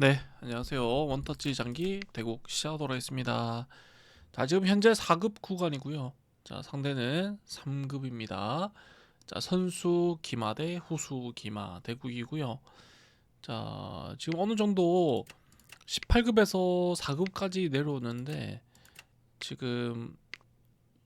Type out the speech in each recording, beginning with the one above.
네, 안녕하세요. 원터치 장기 대국 시작하도록 하겠습니다. 자, 지금 현재 4급 구간이고요. 자, 상대는 3급입니다. 자, 선수 기마 대 후수 기마 대국이고요. 자, 지금 어느 정도 18급에서 4급까지 내려오는데 지금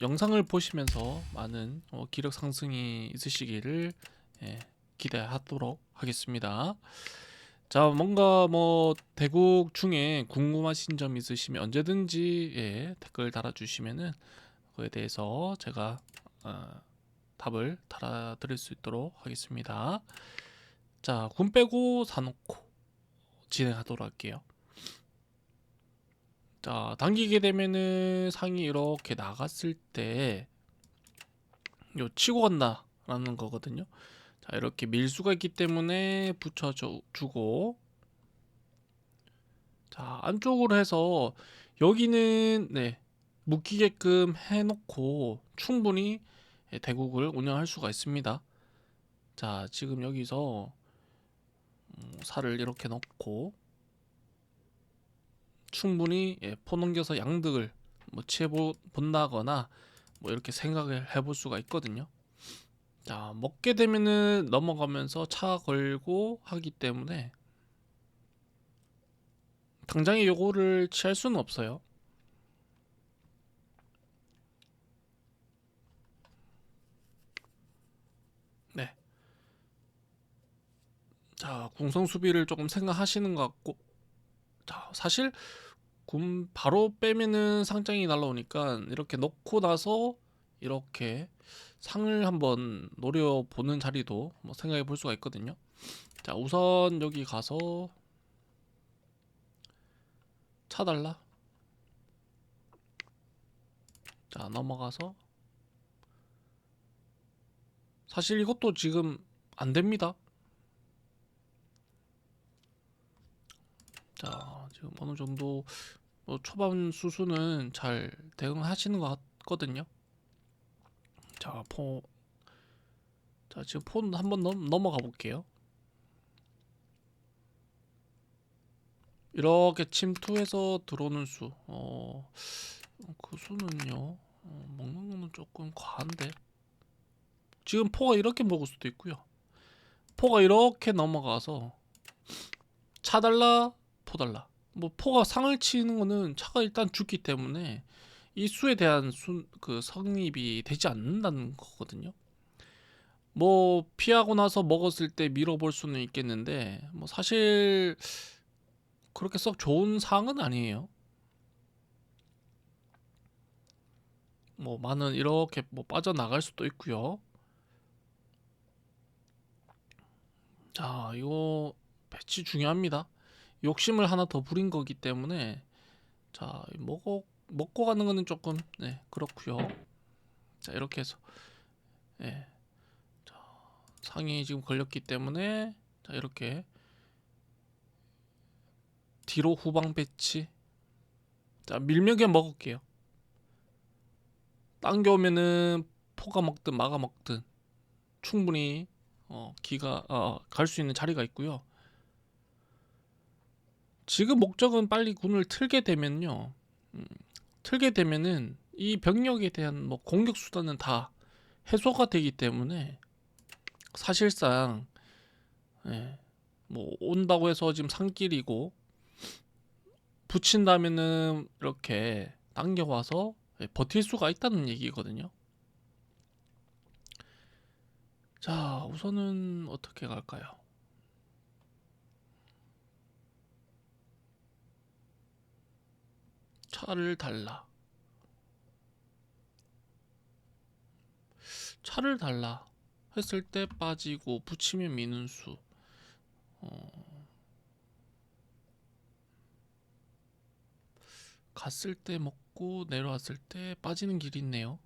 영상을 보시면서 많은 어, 기력 상승이 있으시기를 예, 기대하도록 하겠습니다. 자, 뭔가 뭐 대국 중에 궁금하신 점 있으시면 언제든지 예, 댓글 달아주시면은 그에 대해서 제가 어, 답을 달아드릴 수 있도록 하겠습니다. 자, 군 빼고 사놓고 진행하도록 할게요. 자, 당기게 되면은 상이 이렇게 나갔을 때 요 치고 간다라는 거거든요. 자, 이렇게 밀수가 있기 때문에 붙여주고 자, 안쪽으로 해서 여기는 네, 묶이게끔 해놓고 충분히 예, 대국을 운영할 수가 있습니다. 자, 지금 여기서 음, 살을 이렇게 넣고 충분히 예, 포 넘겨서 양득을 뭐 취해 본다거나 뭐 이렇게 생각을 해볼 수가 있거든요. 자, 먹게 되면은 넘어가면서 차 걸고 하기 때문에 당장에 요거를 취할 수는 없어요. 네. 자, 궁성 수비를 조금 생각하시는 것 같고, 자, 사실 군 바로 빼면은 상장이 날라오니까 이렇게 넣고 나서 이렇게 상을 한번 노려보는 자리도 뭐 생각해 볼 수가 있거든요. 자, 우선 여기 가서 차달라. 자, 넘어가서 사실 이것도 지금 안 됩니다. 자, 지금 어느 정도 뭐 초반 수수는 잘 대응하시는 것 같거든요. 자, 포. 자, 지금 폰 한번 넘어가 볼게요. 이렇게 침투해서 들어오는 수. 어, 그 수는요. 어, 먹는 거는 조금 과한데. 지금 포가 이렇게 먹을 수도 있고요. 포가 이렇게 넘어가서 차 달라, 포 달라. 뭐 포가 상을 치는 거는 차가 일단 죽기 때문에 이 수에 대한 수, 그 성립이 되지 않는다는 거거든요. 뭐 피하고 나서 먹었을 때 밀어볼 수는 있겠는데 뭐 사실 그렇게 썩 좋은 상은 아니에요. 뭐 많은 이렇게 뭐 빠져나갈 수도 있고요. 자, 이거 배치 중요합니다. 욕심을 하나 더 부린 거기 때문에 자, 먹어 먹고 가는 거는 조금 네 그렇고요. 자 이렇게 해서 예. 자, 상이 지금 걸렸기 때문에 자 이렇게 뒤로 후방 배치 자 밀면에 먹을게요. 당겨오면은 포가 먹든 마가 먹든 충분히 어, 기가 어, 갈 수 있는 자리가 있고요. 지금 목적은 빨리 군을 틀게 되면요. 음, 틀게 되면은 이 병력에 대한 뭐 공격 수단은 다 해소가 되기 때문에 사실상 예, 뭐 온다고 해서 지금 산길이고 붙인다면은 이렇게 당겨와서 예, 버틸 수가 있다는 얘기거든요. 자, 우선은 어떻게 갈까요? 차를 달라. 차를 달라 했을 때 빠지고 붙이면 미는 수. 어... 갔을 때 먹고 내려왔을 때 빠지는 길이 있네요.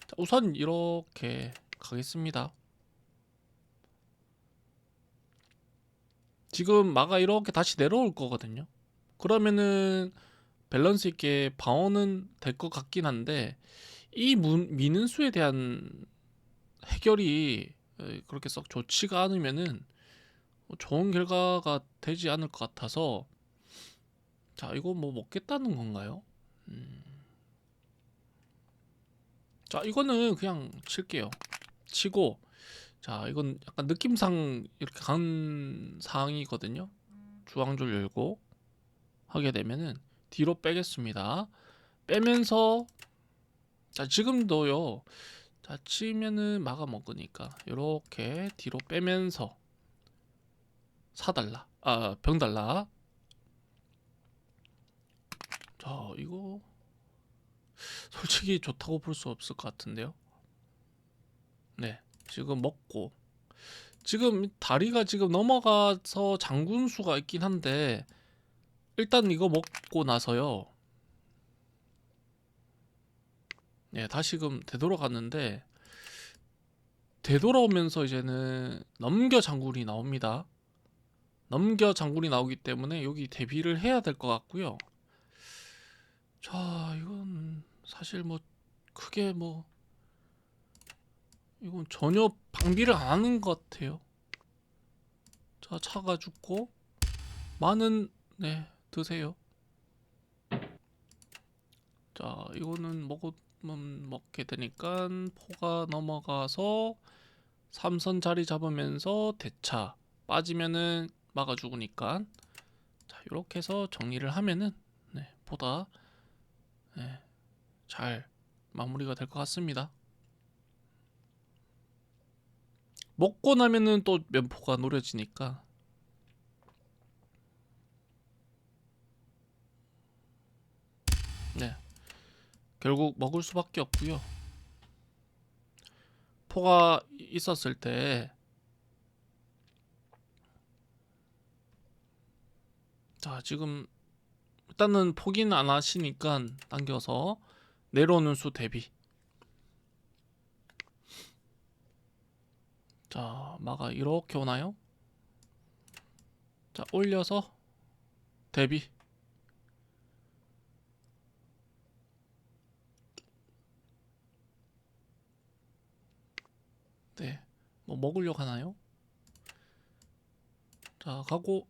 자, 우선 이렇게 가겠습니다. 지금 마가 이렇게 다시 내려올 거거든요. 그러면은 밸런스 있게 방어는 될 것 같긴 한데 이 문, 미는 수에 대한 해결이 그렇게 썩 좋지가 않으면은 뭐 좋은 결과가 되지 않을 것 같아서 자 이거 뭐 먹겠다는 건가요? 음. 자 이거는 그냥 칠게요. 치고 자 이건 약간 느낌상 이렇게 간 상황이거든요. 주황줄 열고 하게 되면은 뒤로 빼겠습니다. 빼면서 자 지금도요. 자 치면은 막아 먹으니까 이렇게 뒤로 빼면서 사달라 아 병달라 자 이거 솔직히 좋다고 볼 수 없을 것 같은데요 네 지금 먹고 지금 다리가 지금 넘어가서 장군수가 있긴 한데 일단 이거 먹고 나서요 네 다시금 되돌아갔는데 되돌아오면서 이제는 넘겨 장군이 나옵니다 넘겨 장군이 나오기 때문에 여기 대비를 해야 될 것 같고요. 자, 이건 사실 뭐 크게 뭐 이건 전혀 방비를 안 하는 것 같아요. 자, 차가 죽고 많은 네 드세요. 자, 이거는 먹으면 먹게 되니까 포가 넘어가서 삼선 자리 잡으면서 대차 빠지면은 막아 죽으니까 자 이렇게 해서 정리를 하면은 네, 보다 네, 잘 마무리가 될 것 같습니다. 먹고 나면은 또 면포가 노려지니까 네 결국 먹을 수밖에 없고요. 포가 있었을 때 자, 지금 일단은 포기는 안 하시니까 당겨서 내려오는 수 대비. 자, 마가 이렇게 오나요? 자, 올려서 대비. 네. 뭐 먹으려고 하나요? 자, 가고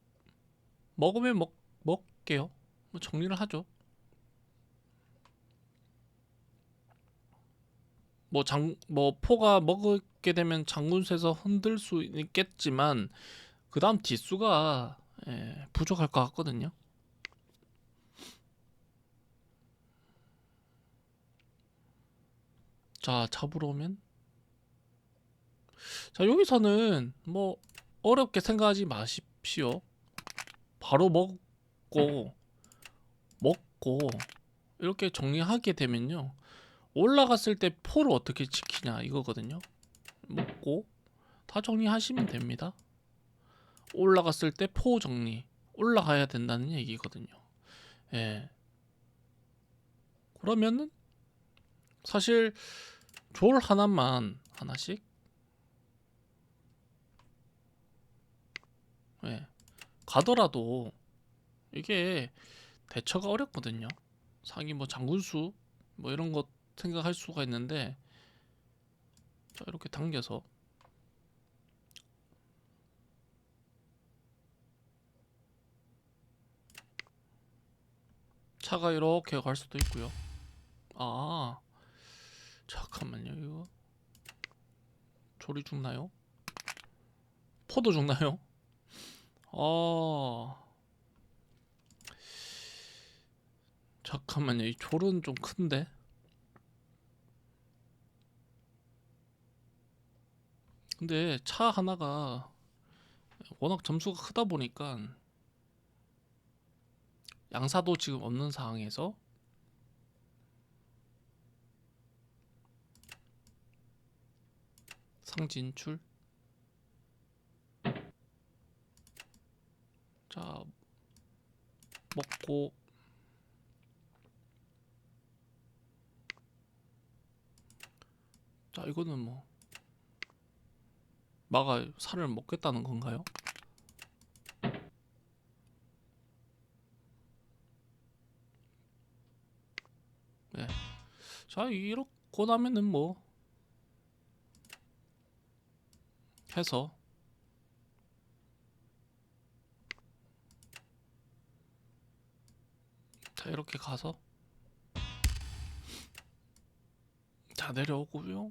먹으면 먹 먹게요. 뭐 정리를 하죠. 뭐 장 뭐 포가 먹게 되면 장군수에서 흔들 수 있겠지만 그 다음 뒷수가 예, 부족할 것 같거든요. 자 잡으러 오면 자 여기서는 뭐 어렵게 생각하지 마십시오. 바로 먹고 먹고 이렇게 정리하게 되면요. 올라갔을 때 포를 어떻게 지키냐 이거거든요. 먹고 다 정리하시면 됩니다. 올라갔을 때 포 정리 올라가야 된다는 얘기거든요. 예. 그러면은 사실 졸 하나만 하나씩 예 가더라도 이게 대처가 어렵거든요. 상위 뭐 장군수 뭐 이런 것 생각할 수가 있는데 자 이렇게 당겨서 차가 이렇게 갈 수도 있고요. 아 잠깐만요 이거 조리 죽나요? 포도 죽나요? 어. 잠깐만요. 이 졸은 좀 큰데. 근데 차 하나가 워낙 점수가 크다 보니까 양사도 지금 없는 상황에서 상진출 자 먹고. 자 이거는 뭐. 마가 살을 먹겠다는 건가요? 네. 자 이렇고 나면은 뭐. 해서 자 이렇게 가서 자 내려오고요.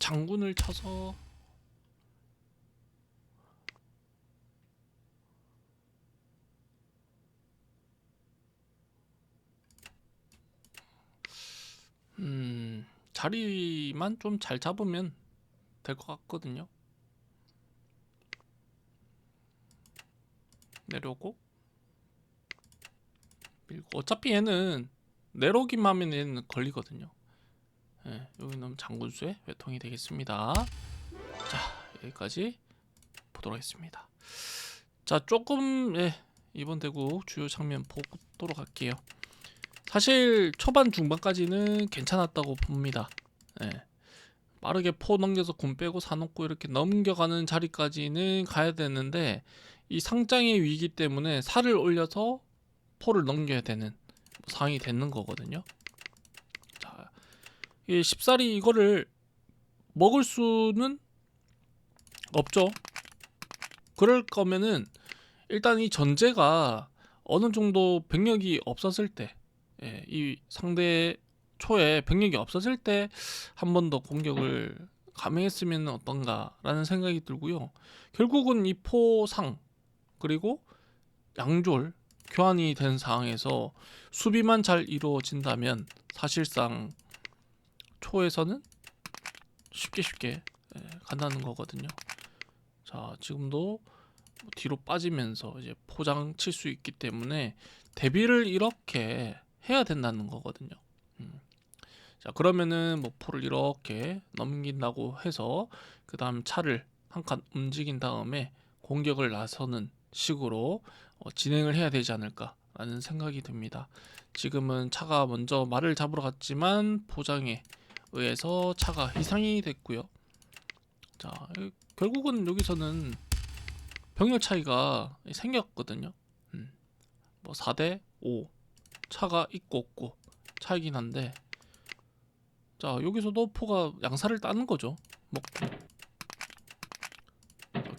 장군을 쳐서 음 자리만 좀 잘 잡으면 될 것 같거든요. 내려오고 밀고 어차피 얘는 내려오기만 하면 얘는 걸리거든요. 예, 여기는 장군수의 외통이 되겠습니다. 자 여기까지 보도록 하겠습니다. 자 조금 예, 이번 대구 주요 장면 보도록 할게요. 사실 초반 중반까지는 괜찮았다고 봅니다. 예. 빠르게 포 넘겨서 군 빼고 사놓고 이렇게 넘겨가는 자리까지는 가야 되는데 이 상장의 위기 때문에 살을 올려서 포를 넘겨야 되는 상황이 되는 거거든요. 자, 이 십살이 이거를 먹을 수는 없죠. 그럴 거면은 일단 이 전제가 어느 정도 병력이 없었을 때, 예, 이 상대 초에 병력이 없었을 때 한 번 더 공격을 감행했으면 어떤가라는 생각이 들고요. 결국은 이 포상 그리고 양졸 교환이 된 상황에서 수비만 잘 이루어진다면 사실상 초에서는 쉽게 쉽게 예, 간다는 거거든요. 자 지금도 뒤로 빠지면서 이제 포장 칠 수 있기 때문에 대비를 이렇게 해야 된다는 거거든요. 음. 자 그러면은 뭐 포를 이렇게 넘긴다고 해서 그 다음 차를 한 칸 움직인 다음에 공격을 나서는 식으로 어, 진행을 해야 되지 않을까라는 생각이 듭니다. 지금은 차가 먼저 말을 잡으러 갔지만 포장에 의해서 차가 희생이 됐고요. 자 이- 결국은 여기서는 병력 차이가 생겼거든요. 음. 뭐 4대 5 차가 있고 없고 차이긴 한데 자 여기서도 포가 양사를 따는 거죠. 먹고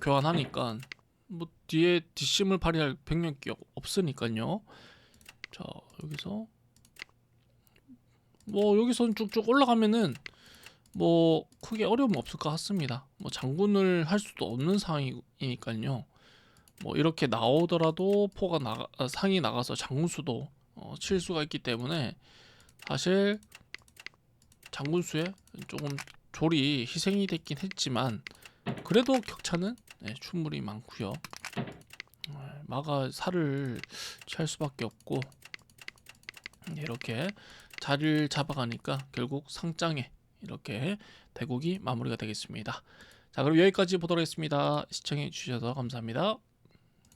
교환하니까 뭐 뒤에 뒷심을 발휘할 없- 없으니까요. 자 여기서 뭐 여기선 쭉쭉 올라가면은 뭐 크게 어려움 없을 것 같습니다. 뭐 장군을 할 수도 없는 상황이니까요. 뭐 이렇게 나오더라도 포가 나가 아, 상이 나가서 장군수도 어, 칠 수가 있기 때문에 사실 장군수에 조금 졸이 희생이 됐긴 했지만 그래도 격차는 네, 충분히 많고요. 어, 마가 살을 취할 수밖에 없고 네, 이렇게 자리를 잡아가니까 결국 상장에 이렇게 대국이 마무리가 되겠습니다. 자 그럼 여기까지 보도록 하겠습니다. 시청해 주셔서 감사합니다.